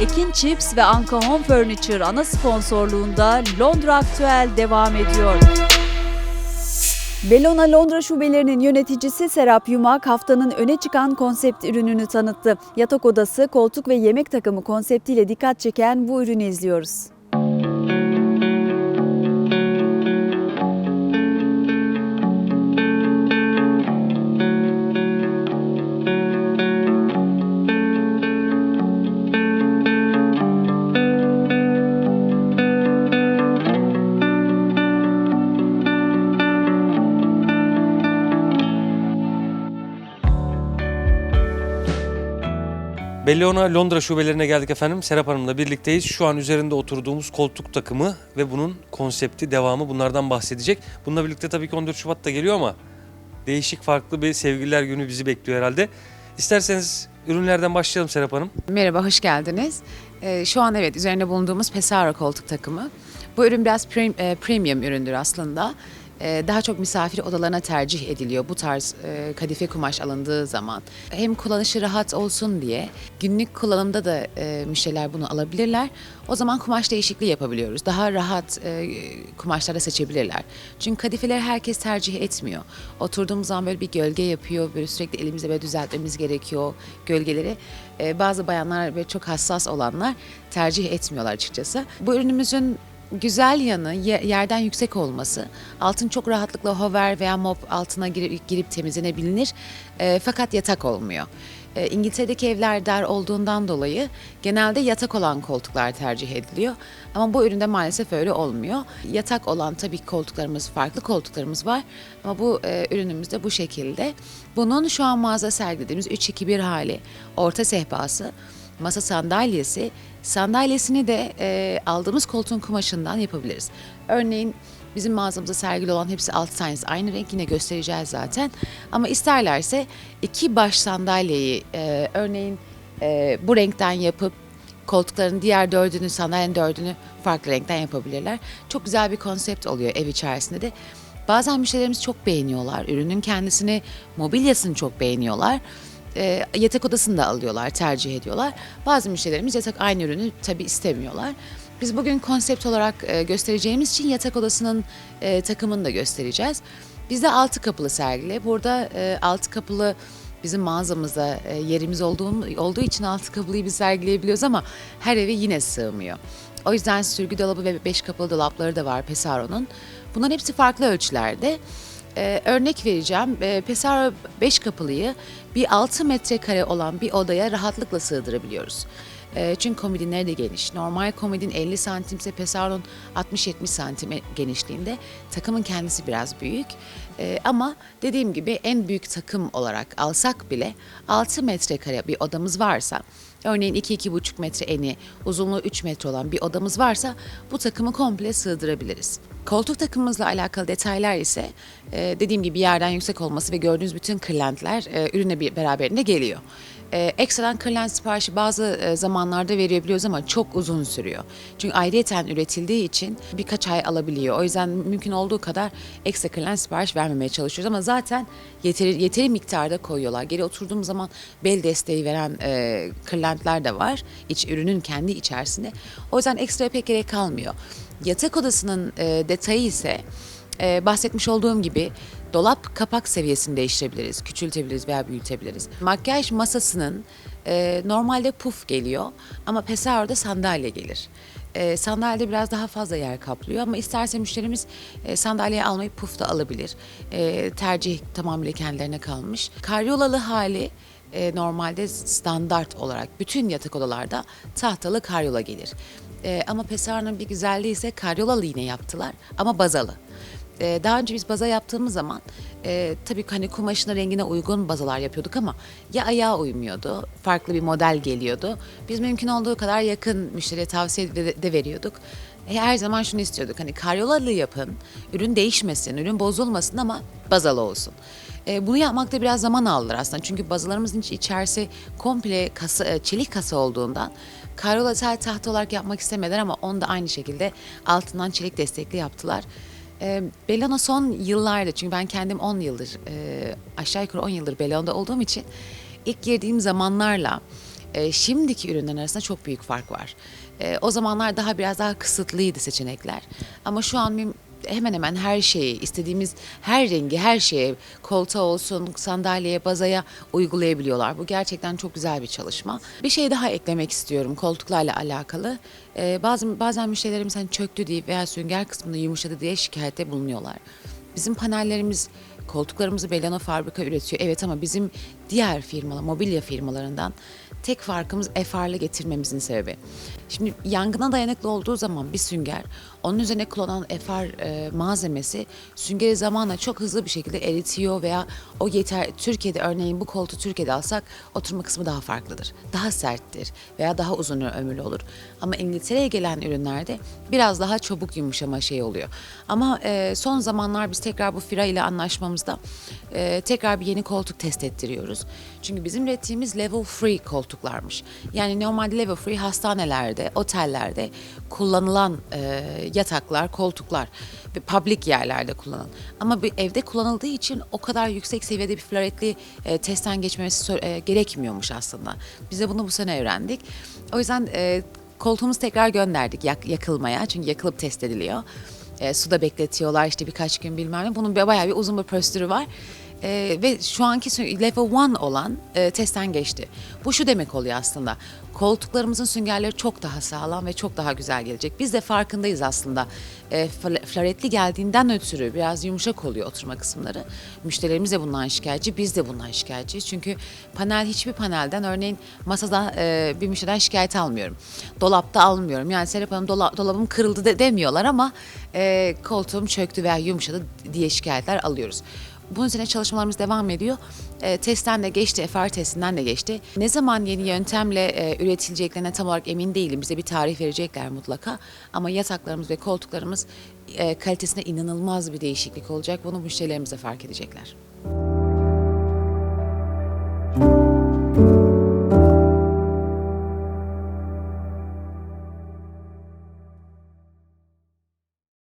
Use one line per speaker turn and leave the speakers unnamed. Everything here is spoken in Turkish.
Ekin Chips ve Anka Home Furniture ana sponsorluğunda Londra Aktüel devam ediyor. Bellona Londra şubelerinin yöneticisi Serap Yumak haftanın öne çıkan konsept ürününü tanıttı. Yatak odası, koltuk ve yemek takımı konseptiyle dikkat çeken bu ürünü izliyoruz.
Bellona Londra şubelerine geldik efendim. Serap Hanım'la birlikteyiz. Şu an üzerinde oturduğumuz koltuk takımı ve bunun konsepti, devamı bunlardan bahsedecek. Bununla birlikte tabii ki 14 Şubat da geliyor ama değişik farklı bir sevgililer günü bizi bekliyor herhalde. İsterseniz ürünlerden başlayalım Serap Hanım.
Merhaba, hoş geldiniz. Ee, şu an evet üzerinde bulunduğumuz Pesaro koltuk takımı. Bu ürün biraz e, premium üründür aslında. Ee, daha çok misafir odalarına tercih ediliyor bu tarz e, kadife kumaş alındığı zaman. Hem kullanışı rahat olsun diye günlük kullanımda da e, müşteriler bunu alabilirler. O zaman kumaş değişikliği yapabiliyoruz. Daha rahat e, kumaşlarda seçebilirler. Çünkü kadifeleri herkes tercih etmiyor. Oturduğumuz zaman böyle bir gölge yapıyor. Böyle sürekli elimizle böyle düzeltmemiz gerekiyor gölgeleri. Bazı bayanlar ve çok hassas olanlar tercih etmiyorlar açıkçası. Bu ürünümüzün güzel yanı ye- yerden yüksek olması. Altın çok rahatlıkla hover veya mop altına girip, girip temizlenebilir. E, fakat yatak olmuyor. E, İngiltere'deki evler dar olduğundan dolayı genelde yatak olan koltuklar tercih ediliyor. Ama bu üründe maalesef öyle olmuyor. Yatak olan tabii koltuklarımız, farklı koltuklarımız var. Ama bu e, ürünümüz de bu şekilde. Bunun şu an mağaza sergilediğimiz 3-2-1 hali, orta sehpası, masa sandalyesi, sandalyesini de e, aldığımız koltuğun kumaşından yapabiliriz. Örneğin bizim mağazamızda sergili olan hepsi altı tanesi aynı renk yine göstereceğiz zaten. Ama isterlerse iki baş sandalyeyi e, örneğin e, bu renkten yapıp koltukların diğer dördünü, sandalyenin dördünü farklı renkten yapabilirler. Çok güzel bir konsept oluyor ev içerisinde de. Bazen müşterilerimiz çok beğeniyorlar. Ürünün kendisini, mobilyasını çok beğeniyorlar. E, yatak odasını da alıyorlar, tercih ediyorlar. Bazı müşterilerimiz yatak aynı ürünü tabii istemiyorlar. Biz bugün konsept olarak e, göstereceğimiz için yatak odasının e, takımını da göstereceğiz. Bizde altı kapılı sergili. Burada e, altı kapılı bizim mağazamızda e, yerimiz olduğu, olduğu için altı kapılıyı biz sergileyebiliyoruz ama her eve yine sığmıyor. O yüzden sürgü dolabı ve beş kapılı dolapları da var Pesaro'nun. Bunların hepsi farklı ölçülerde. Ee, örnek vereceğim. Ee, Pesaro 5 kapılıyı bir 6 metrekare olan bir odaya rahatlıkla sığdırabiliyoruz. Ee, çünkü komodinleri de geniş. Normal komodin 50 santimse Pesaro'nun 60-70 santim genişliğinde. Takımın kendisi biraz büyük. Ee, ama dediğim gibi en büyük takım olarak alsak bile 6 metrekare bir odamız varsa Örneğin 2-2,5 metre eni, uzunluğu 3 metre olan bir odamız varsa bu takımı komple sığdırabiliriz. Koltuk takımımızla alakalı detaylar ise e, dediğim gibi yerden yüksek olması ve gördüğünüz bütün kırlentler e, ürüne bir beraberinde geliyor. E, ekstradan kırlent siparişi bazı e, zamanlarda verebiliyoruz ama çok uzun sürüyor. Çünkü ayrıyeten üretildiği için birkaç ay alabiliyor. O yüzden mümkün olduğu kadar ekstra kırlent sipariş vermemeye çalışıyoruz ama zaten yeteri, yeteri miktarda koyuyorlar. Geri oturduğum zaman bel desteği veren e, kırlentler de var iç ürünün kendi içerisinde. O yüzden ekstra pek gerek kalmıyor. Yatak odasının e, detayı ise e, bahsetmiş olduğum gibi dolap kapak seviyesini değiştirebiliriz, küçültebiliriz veya büyütebiliriz. Makyaj masasının e, normalde puf geliyor ama Pesaro'da sandalye gelir. E, sandalyede biraz daha fazla yer kaplıyor ama isterse müşterimiz e, sandalye almayı puf da alabilir. E, tercih tamamıyla kendilerine kalmış. Karyolalı hali e, normalde standart olarak bütün yatak odalarda tahtalı karyola gelir. E, ama Pesaro'nun bir güzelliği ise karyolalı yine yaptılar ama bazalı. E, daha önce biz baza yaptığımız zaman e, tabii hani kumaşına rengine uygun bazalar yapıyorduk ama ya ayağa uymuyordu, farklı bir model geliyordu. Biz mümkün olduğu kadar yakın müşteriye tavsiye de, de veriyorduk. E, her zaman şunu istiyorduk hani karyolalı yapın, ürün değişmesin, ürün bozulmasın ama bazalı olsun. E, bunu yapmakta biraz zaman aldılar aslında. Çünkü bazalarımızın iç- içerisi komple kasa, e, çelik kasa olduğundan karyola tel tahta olarak yapmak istemediler ama onu da aynı şekilde altından çelik destekli yaptılar. E, Bellona son yıllarda çünkü ben kendim 10 yıldır e, aşağı yukarı 10 yıldır Bellona'da olduğum için ilk girdiğim zamanlarla E, şimdiki ürünlerin arasında çok büyük fark var. E, o zamanlar daha biraz daha kısıtlıydı seçenekler. Ama şu an hemen hemen her şeyi, istediğimiz her rengi, her şeye, koltuğa olsun, sandalyeye, bazaya uygulayabiliyorlar. Bu gerçekten çok güzel bir çalışma. Bir şey daha eklemek istiyorum koltuklarla alakalı. Ee, bazı bazen müşterilerimiz hani çöktü diye veya sünger kısmında yumuşadı diye şikayette bulunuyorlar. Bizim panellerimiz koltuklarımızı Bellano fabrika üretiyor. Evet ama bizim diğer firmalar, mobilya firmalarından tek farkımız FR'lı getirmemizin sebebi. Şimdi yangına dayanıklı olduğu zaman bir sünger, onun üzerine kullanılan FR e, malzemesi süngeri zamanla çok hızlı bir şekilde eritiyor veya o yeter. Türkiye'de örneğin bu koltuğu Türkiye'de alsak oturma kısmı daha farklıdır. Daha serttir veya daha uzun ömürlü olur. Ama İngiltere'ye gelen ürünlerde biraz daha çabuk yumuşama şey oluyor. Ama e, son zamanlar biz tekrar bu Fira ile anlaşmamızda e, tekrar bir yeni koltuk test ettiriyoruz. Çünkü bizim ürettiğimiz level free koltuklarmış. Yani normalde level free hastanelerde, otellerde kullanılan e, yataklar, koltuklar ve public yerlerde kullanılan. Ama bir evde kullanıldığı için o kadar yüksek seviyede bir floretli e, testten geçmemesi sö- e, gerekmiyormuş aslında. Biz de bunu bu sene öğrendik. O yüzden e, koltuğumuzu tekrar gönderdik yak- yakılmaya çünkü yakılıp test ediliyor. E, suda bekletiyorlar işte birkaç gün bilmem ne. Bunun bayağı bir uzun bir prosedürü var. E, ve şu anki level 1 olan e, testten geçti. Bu şu demek oluyor aslında. Koltuklarımızın süngerleri çok daha sağlam ve çok daha güzel gelecek. Biz de farkındayız aslında. E, fl- floretli geldiğinden ötürü biraz yumuşak oluyor oturma kısımları. Müşterilerimiz de bundan şikayetçi, biz de bundan şikayetçiyiz. Çünkü panel hiçbir panelden örneğin masada e, bir müşteriden şikayet almıyorum. Dolapta almıyorum. Yani Serap Hanım dola- dolabım kırıldı de demiyorlar ama e, koltuğum çöktü veya yumuşadı diye şikayetler alıyoruz. Bunun üzerine çalışmalarımız devam ediyor. E, testten de geçti, FR testinden de geçti. Ne zaman yeni yöntemle e, üretileceklerine tam olarak emin değilim. Bize bir tarih verecekler mutlaka. Ama yataklarımız ve koltuklarımız e, kalitesinde inanılmaz bir değişiklik olacak. Bunu müşterilerimiz de fark edecekler.